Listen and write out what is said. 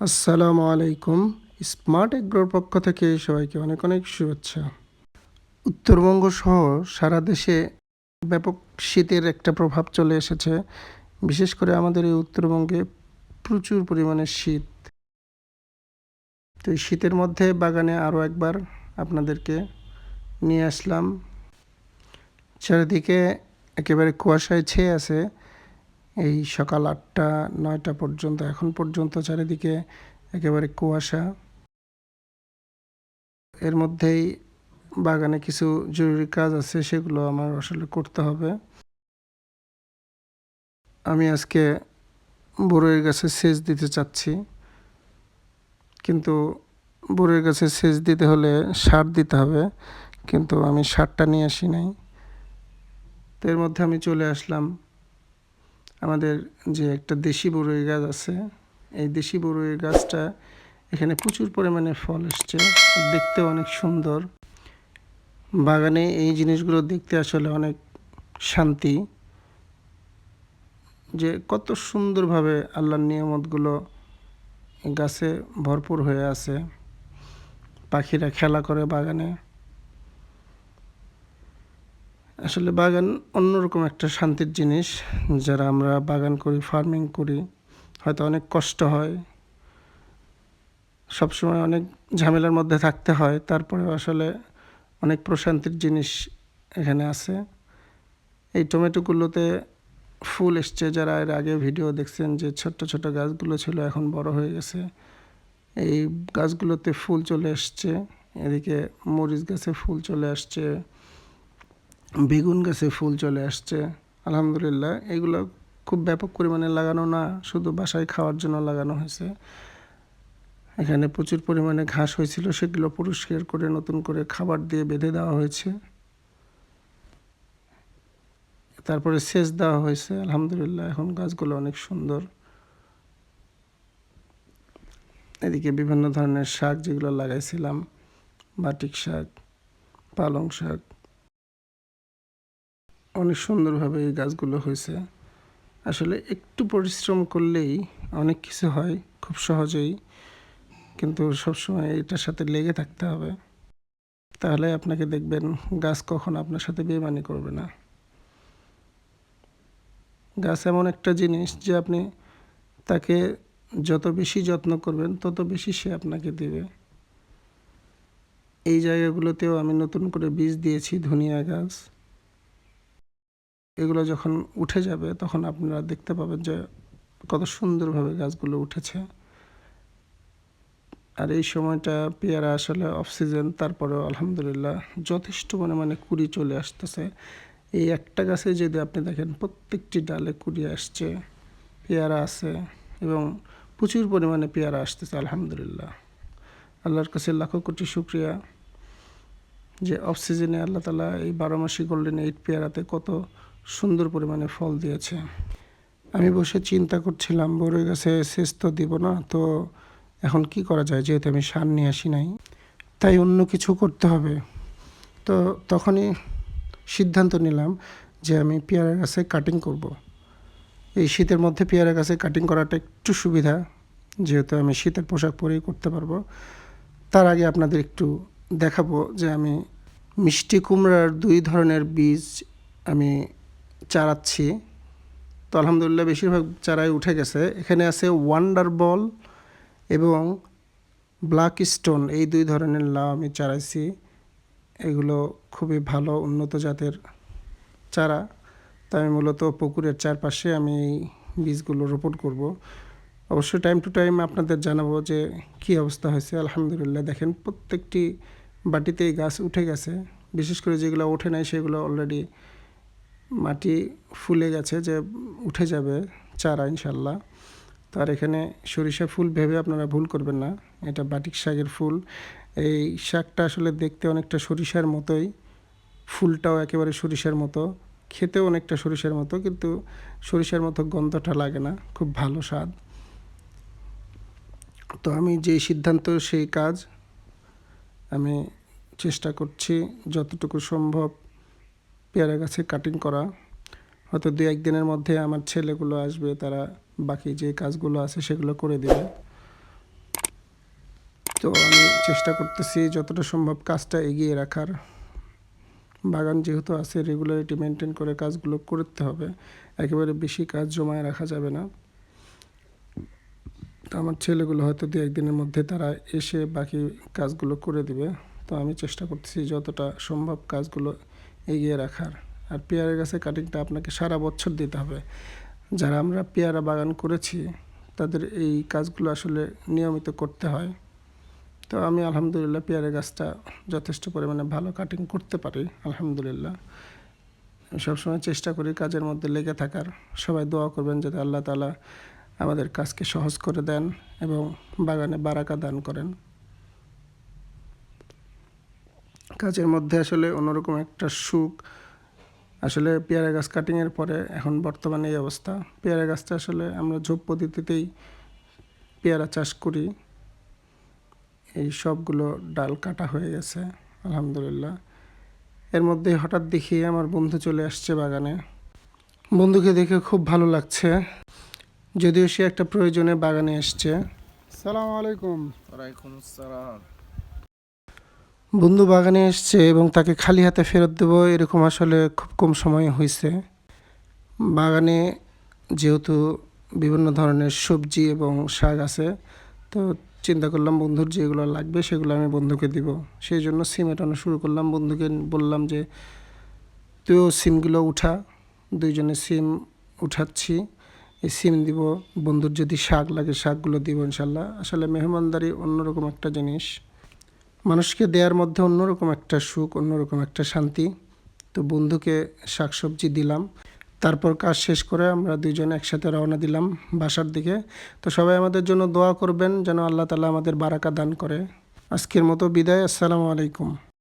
আসসালামু আলাইকুম। স্মার্ট এগ্রোর পক্ষ থেকে সবাইকে অনেক অনেক শুভেচ্ছা। উত্তরবঙ্গ সহ সারা দেশে ব্যাপক শীতের একটা প্রভাব চলে এসেছে। বিশেষ করে আমাদের এই উত্তরবঙ্গে প্রচুর পরিমাণে শীত। তো শীতের মধ্যে বাগানে আরও একবার আপনাদেরকে নিয়ে আসলাম। চারিদিকে একেবারে কুয়াশায় ছেয়ে আছে। এই সকাল আটটা, নয়টা পর্যন্ত, এখন পর্যন্ত চারিদিকে একেবারে কুয়াশা। এর মধ্যেই বাগানে কিছু জরুরি কাজ আছে, সেগুলো আমার আসলে করতে হবে। আমি আজকে বড়ইয়ের গাছে সেচ দিতে চাচ্ছি। কিন্তু বড়ইয়ের গাছে সেচ দিতে হলে সার দিতে হবে, কিন্তু আমি সারটা নিয়ে আসি নাই। তো এর মধ্যে আমি চলে আসলাম আমাদের যে একটা দেশি বড়ই গাছ আছে, এই দেশি বড়ই গাছটা এখানে প্রচুর পরিমাণে ফল এসছে দেখতে অনেক সুন্দর। বাগানে এই জিনিসগুলো দেখতে আসলে অনেক শান্তি। যে কত সুন্দরভাবে আল্লাহর নিয়ামতগুলো গাছে ভরপুর হয়ে আছে। পাখিরা খেলা করে বাগানে। আসলে বাগান অন্যরকম একটা শান্তির জিনিস। যারা আমরা বাগান করি ফার্মিং করি, হয়তো অনেক কষ্ট হয়। সবসময় অনেক ঝামেলার মধ্যে থাকতে হয়। তারপরে আসলে অনেক প্রশান্তির জিনিস এখানে আছে। এই টমেটোগুলোতে ফুল এসছে। যারা এর আগে ভিডিও দেখছেন যে ছোট্ট ছোট গাছগুলো ছিল, এখন বড় হয়ে গেছে। এই গাছগুলোতে ফুল চলে এসছে। এদিকে মরিচ গাছে ফুল চলে আসছে। বেগুন গাছে ফুল চলে আসছে, আলহামদুলিল্লাহ। এগুলো খুব ব্যাপক পরিমাণে লাগানো না, শুধু বাসায় খাওয়ার জন্য লাগানো হয়েছে। এখানে প্রচুর পরিমাণে ঘাস হয়েছিল, সেগুলো পরিষ্কার করে, নতুন করে খাবার দিয়ে বেঁধে দেওয়া হয়েছে। তারপরে সেচ দেওয়া হয়েছে, আলহামদুলিল্লাহ। এখন গাছগুলো অনেক সুন্দর। এদিকে বিভিন্ন ধরনের শাক যেগুলো লাগাইছিলাম, বাটিক শাক, পালং শাক। অনেক সুন্দরভাবে এই গাছগুলো হয়েছে। আসলে একটু পরিশ্রম করলেই অনেক কিছু হয়, খুব সহজেই। কিন্তু সবসময় এটার সাথে লেগে থাকতে হবে। তাহলে আপনাকে দেখবেন গাছ কখন আপনার সাথে বেমানি করবে না। গাছ এমন একটা জিনিস যে আপনি তাকে যত বেশি যত্ন করবেন, তত বেশি সে আপনাকে দেবে। এই জায়গাগুলোতেও আমি নতুন করে বীজ দিয়েছি, ধনিয়া গাছ। এগুলো যখন উঠে যাবে, তখন আপনারা দেখতে পাবেন যে কত সুন্দরভাবে গাছগুলো উঠেছে। আর এই সময়টা পেয়ারা আসলে অক্সিজেন তারপরেও আলহামদুলিল্লাহ যথেষ্ট পরিমাণে কুড়ি চলে আসতেছে। এই একটা গাছে যদি আপনি দেখেন, প্রত্যেকটি ডালে কুড়ি আসছে, পেয়ারা আছে এবং প্রচুর পরিমাণে পেয়ারা আসতেছে, আলহামদুলিল্লাহ। আল্লাহর কাছে লাখো কোটি শুক্রিয়া যে অক্সিজেনে আল্লাহ তালা এই বারো মাসি গোল্ডেন এইট পেয়ারাতে কত সুন্দর পরিমাণে ফল দিয়েছে। আমি বসে চিন্তা করছিলাম বড়ই গাছে শেষ তো দিব না, তো এখন কি করা যায়? যেহেতু আমি সার নিয়ে আসি নাই, তাই অন্য কিছু করতে হবে। তো তখনই সিদ্ধান্ত নিলাম যে আমি পেয়ারা গাছে কাটিং করব। এই শীতের মধ্যে পেয়ারা গাছে কাটিং করাটা একটু সুবিধা, যেহেতু আমি শীতের পোশাক পরেই করতে পারব। তার আগে আপনাদের একটু দেখাবো যে আমি মিষ্টি কুমড়ার দুই ধরনের বীজ আমি চারাচ্ছি তো আলহামদুলিল্লাহ বেশিরভাগ চারাই উঠে গেছে। এখানে আছে ওয়ান্ডার বল এবং ব্ল্যাক স্টোন এই দুই ধরনের লাউ আমি চারাইছি। এগুলো খুবই ভালো, উন্নত জাতের চারা। তাই আমি মূলত পুকুরের চারপাশে আমি বীজগুলো রোপণ করব। অবশ্যই টাইম টু টাইম আপনাদের জানাব যে কী অবস্থা হয়েছে। আলহামদুলিল্লাহ দেখেন, প্রত্যেকটি বাটিতেই গাছ উঠে গেছে। বিশেষ করে যেগুলো ওঠে নাই, সেগুলো অলরেডি মাটি ফুলে গেছে যে উঠে যাবে চারা ইনশাল্লাহ। তার এখানে সরিষা ফুল ভেবে আপনারা ভুল করবেন না। এটা বাটিক শাকের ফুল। এই শাকটা আসলে দেখতে অনেকটা সরিষার মতোই। ফুলটাও একেবারে সরিষার মতো। খেতেও অনেকটা সরিষার মতো, কিন্তু সরিষার মতো গন্ধটা লাগে না। খুব ভালো স্বাদ। তো আমি যেই সিদ্ধান্ত, সেই কাজ আমি চেষ্টা করছি যতটুকু সম্ভব পেয়ারা গাছে কাটিং করা। হয়তো দু একদিনের মধ্যে আমার ছেলেগুলো আসবে, তারা বাকি যে কাজগুলো আছে সেগুলো করে দেবে। তো আমি চেষ্টা করতেছি যতটা সম্ভব কাজটা এগিয়ে রাখার। বাগান যেহেতু আছে রেগুলারিটি মেনটেন করে কাজগুলো করতে হবে। একেবারে বেশি কাজ জমায় রাখা যাবে না। তো আমার ছেলেগুলো হয়তো দু একদিনের মধ্যে তারা এসে বাকি কাজগুলো করে দিবে। তো আমি চেষ্টা করতেছি যতটা সম্ভব কাজগুলো এগিয়ে রাখার। আর পেয়ারা গাছের কাটিংটা আপনাকে সারা বছর দিতে হবে। যারা আমরা পেয়ারা বাগান করেছি, তাদের এই কাজগুলো আসলে নিয়মিত করতে হয়। তো আমি আলহামদুলিল্লাহ পেয়ারা গাছটা যথেষ্ট পরিমাণে ভালো কাটিং করতে পারি, আলহামদুলিল্লাহ। সবসময় চেষ্টা করি কাজের মধ্যে লেগে থাকার। সবাই দোয়া করবেন যাতে আল্লাহ তালা আমাদের কাজকে সহজ করে দেন এবং বাগানে বারাকা দান করেন। কাজের মধ্যে আসলে অন্যরকম একটা সুখ। আসলে পেয়ারা গাছ কাটিংয়ের পরে এখন বর্তমানে এই অবস্থা। পেয়ারা গাছটা আসলে আমরা ঝোপ পদ্ধতিতেই পেয়ারা চাষ করি। এই সবগুলো ডাল কাটা হয়ে গেছে, আলহামদুলিল্লাহ। এর মধ্যে হঠাৎ দেখি আমার বন্ধু চলে আসছে বাগানে। বন্ধুকে দেখে খুব ভালো লাগছে, যদিও সে একটা প্রয়োজনে বাগানে এসছে। সালাম আলাইকুম। ওয়ালাইকুম আসসালাম। বন্ধু বাগানে এসছে এবং তাকে খালি হাতে ফেরত দেবো, এরকম আসলে খুব কম সময় হয়েছে। বাগানে যেহেতু বিভিন্ন ধরনের সবজি এবং শাক আছে, তো চিন্তা করলাম বন্ধুর যেগুলো লাগবে সেগুলো আমি বন্ধুকে দিব। সেই জন্য সিম এটানো শুরু করলাম। বন্ধুকে বললাম যে, তুইও সিমগুলো উঠা। দুইজনে সিম উঠাচ্ছি। এই সিম দিব। বন্ধুর যদি শাক লাগে, শাকগুলো দিব ইনশাল্লাহ। আসলে মেহমানদারি অন্যরকম একটা জিনিস। মানুষকে দেওয়ার মধ্যে অন্যরকম একটা সুখ, অন্যরকম একটা শান্তি। তো বন্ধুকে শাকসবজি দিলাম। তারপর কাজ শেষ করে আমরা দুইজন একসাথে রওনা দিলাম বাসার দিকে। তো সবাই আমাদের জন্য দোয়া করবেন যেন আল্লাহ তালা আমাদের বারাকা দান করে। আজকের মতো বিদায়, আসসালামু আলাইকুম।